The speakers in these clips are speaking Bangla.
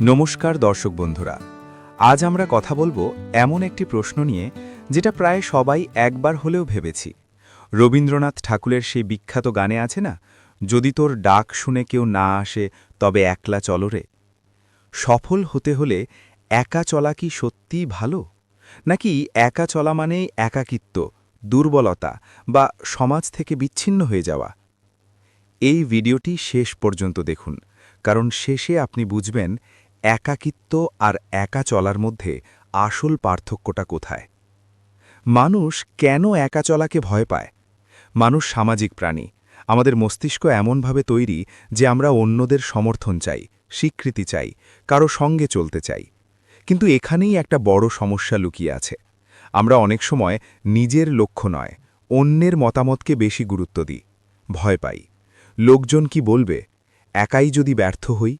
নমস্কার দর্শক বন্ধুরা। আজ আমরা কথা বলব এমন একটি প্রশ্ন নিয়ে যেটা প্রায় সবাই একবার হলেও ভেবেছি। রবীন্দ্রনাথ ঠাকুরের সেই বিখ্যাত গানে আছে না, যদি তোর ডাক শুনে কেউ না আসে, তবে একলা চলরে সফল হতে হলে একা চলা কি সত্যিই ভালো? নাকি একা চলা মানেই একাকিত্ব, দুর্বলতা বা সমাজ থেকে বিচ্ছিন্ন হয়ে যাওয়া? এই ভিডিওটি শেষ পর্যন্ত দেখুন, কারণ শেষে আপনি বুঝবেন একাকিত্ব আর একা চলার মধ্যে আসল পার্থক্যটা কোথায়? মানুষ কেন একা চলাকে ভয় পায়? মানুষ সামাজিক প্রাণী। আমাদের মস্তিষ্ক এমনভাবে তৈরি যে আমরা অন্যদের সমর্থন চাই, স্বীকৃতি চাই, কারও সঙ্গে চলতে চাই। কিন্তু এখানেই একটা বড় সমস্যা লুকিয়ে আছে। আমরা অনেক সময় নিজের লক্ষ্য নয়, অন্যের মতামতকে বেশি গুরুত্ব দিই, ভয় পাই। লোকজন কি বলবে? একাই যদি ব্যর্থ হই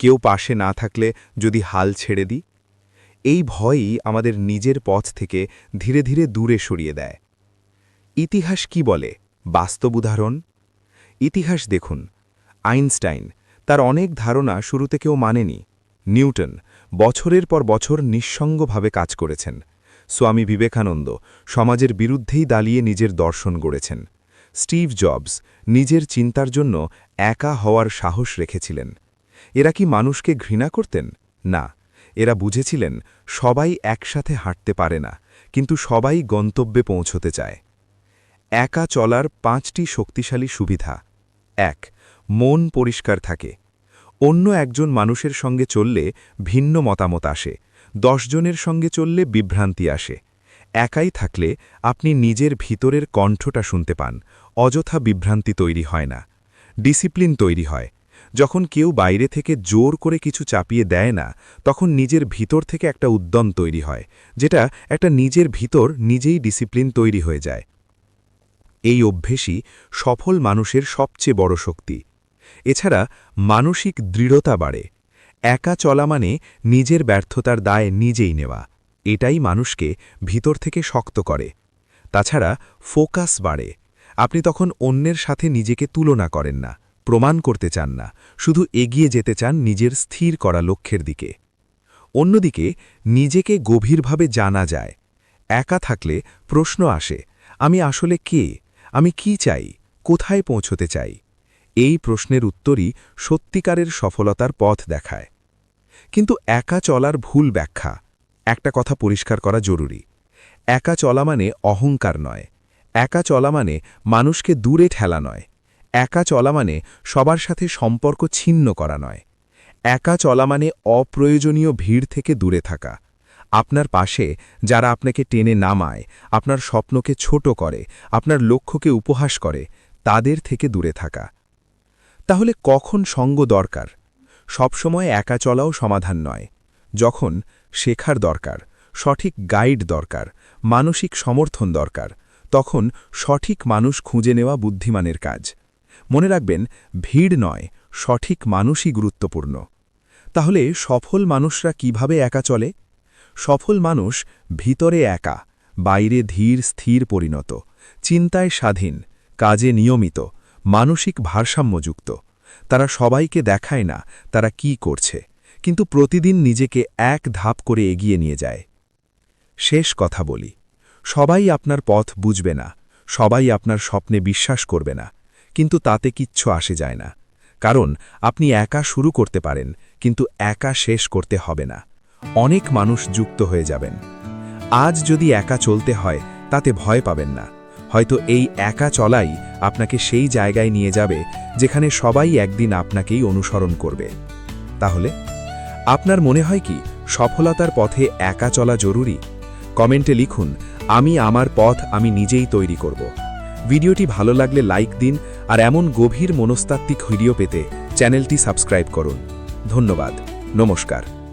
কেউ পাশে না থাকলে যদি হাল ছেড়ে দিই? এই ভয়ই আমাদের নিজের পথ থেকে ধীরে ধীরে দূরে সরিয়ে দেয়। ইতিহাস কি বলে? বাস্তব উদাহরণ? ইতিহাস দেখুন। আইনস্টাইন তার অনেক ধারণা শুরুতে কেউ মানেনি। নিউটন বছরের পর বছর নিঃসঙ্গভাবে কাজ করেছেন। স্বামী বিবেকানন্দ সমাজের বিরুদ্ধেই দাঁড়িয়ে নিজের দর্শন গড়েছেন। স্টিভ জবস নিজের চিন্তার জন্য একা হওয়ার সাহস রেখেছিলেন। এরা কি মানুষকে ঘৃণা করতেন? না। এরা বুঝেছিলেন, সবাই একসাথে হাঁটতে পারে না, কিন্তু সবাই গন্তব্যে পৌঁছতে চায়। একা চলার পাঁচটি শক্তিশালী সুবিধা। এক, মন পরিষ্কার থাকে। অন্য একজন মানুষের সঙ্গে চললে ভিন্ন মতামত আসে, দশজনের সঙ্গে চললে বিভ্রান্তি আসে। একাই থাকলে আপনি নিজের ভিতরের কণ্ঠটা শুনতে পান, অযথা বিভ্রান্তি তৈরি হয় না, ডিসিপ্লিন তৈরি হয় যখন কেউ বাইরে থেকে জোর করে কিছু চাপিয়ে দেয় না, তখন নিজের ভিতর থেকে একটা উদ্যম তৈরি হয়, যেটা একটা নিজের ভিতর নিজেই ডিসিপ্লিন তৈরি হয়ে যায়। এই অভ্যেসই সফল মানুষের সবচেয়ে বড় শক্তি। এছাড়া মানসিক দৃঢ়তা বাড়ে। একা চলা মানে নিজের ব্যর্থতার দায় নিজেই নেওয়া, এটাই মানুষকে ভিতর থেকে শক্ত করে। তাছাড়া ফোকাস বাড়ে। আপনি তখন অন্যের সাথে নিজেকে তুলনা করেন না। প্রমাণ করতে চান না, শুধু এগিয়ে যেতে চান নিজের স্থির করা লক্ষ্যের দিকে। অন্যদিকে, নিজেকে গভীরভাবে জানা যায়, একা থাকলে প্রশ্ন আসে, আমি আসলে কে, আমি কি চাই, কোথায় পৌঁছতে চাই? এই প্রশ্নের উত্তরই সত্যিকারের সফলতার পথ দেখায়। কিন্তু একা চলার ভুল ব্যাখ্যা, একটা কথা পরিষ্কার করা জরুরি। একা চলা মানে অহংকার নয়, একা চলা মানে মানুষকে দূরে ঠেলা নয় একা চলা মানে সবার সাথে সম্পর্ক ছিন্ন করা নয়। একা চলা মানে অপ্রয়োজনীয় ভিড় থেকে দূরে থাকা। আপনার পাশে যারা আপনাকে টেনে নামায়, আপনার স্বপ্নকে ছোট করে, আপনার লক্ষ্যকে উপহাস করে, তাদের থেকে দূরে থাকা। তাহলে কখন সঙ্গ দরকার? সবসময় একা চলাও সমাধান নয়। যখন শেখার দরকার, সঠিক গাইড দরকার, মানসিক সমর্থন দরকার, তখন সঠিক মানুষ খুঁজে নেওয়া বুদ্ধিমানের কাজ। মনে রাখবেন, ভিড় নয়, সঠিক মানুষই গুরুত্বপূর্ণ। তাহলে সফল মানুষরা কীভাবে একা চলে? সফল মানুষ ভিতরে একা, বাইরে ধীর, স্থির পরিণত, চিন্তায় স্বাধীন, কাজে নিয়মিত, মানসিক ভারসাম্যযুক্ত। তারা সবাইকে দেখায় না, তারা কি করছে, কিন্তু প্রতিদিন নিজেকে এক ধাপ করে এগিয়ে নিয়ে যায়। শেষ কথা বলি, সবাই আপনার পথ বুঝবে না, সবাই আপনার স্বপ্নে বিশ্বাস করবে না। কিন্তু তাতে কিচ্ছু আসে যায় না। কারণ আপনি একা শুরু করতে পারেন, কিন্তু একা শেষ করতে হবে না। অনেক মানুষ যুক্ত হয়ে যাবেন। আজ যদি একা চলতে হয়, তাতে ভয় পাবেন না। হয়তো এই একা চলাই আপনাকে সেই জায়গায় নিয়ে যাবে, যেখানে সবাই একদিন আপনাকেই অনুসরণ করবে। তাহলে? আপনার মনে হয় কি, সফলতার পথে একা চলা জরুরি? কমেন্টে লিখুন, আমি আমার পথ আমি নিজেই তৈরি করব। ভিডিওটি ভালো লাগলে লাইক দিন আর এমন গভীর মনস্তাত্ত্বিক ভিডিও পেতে চ্যানেলটি সাবস্ক্রাইব করুন। ধন্যবাদ। নমস্কার।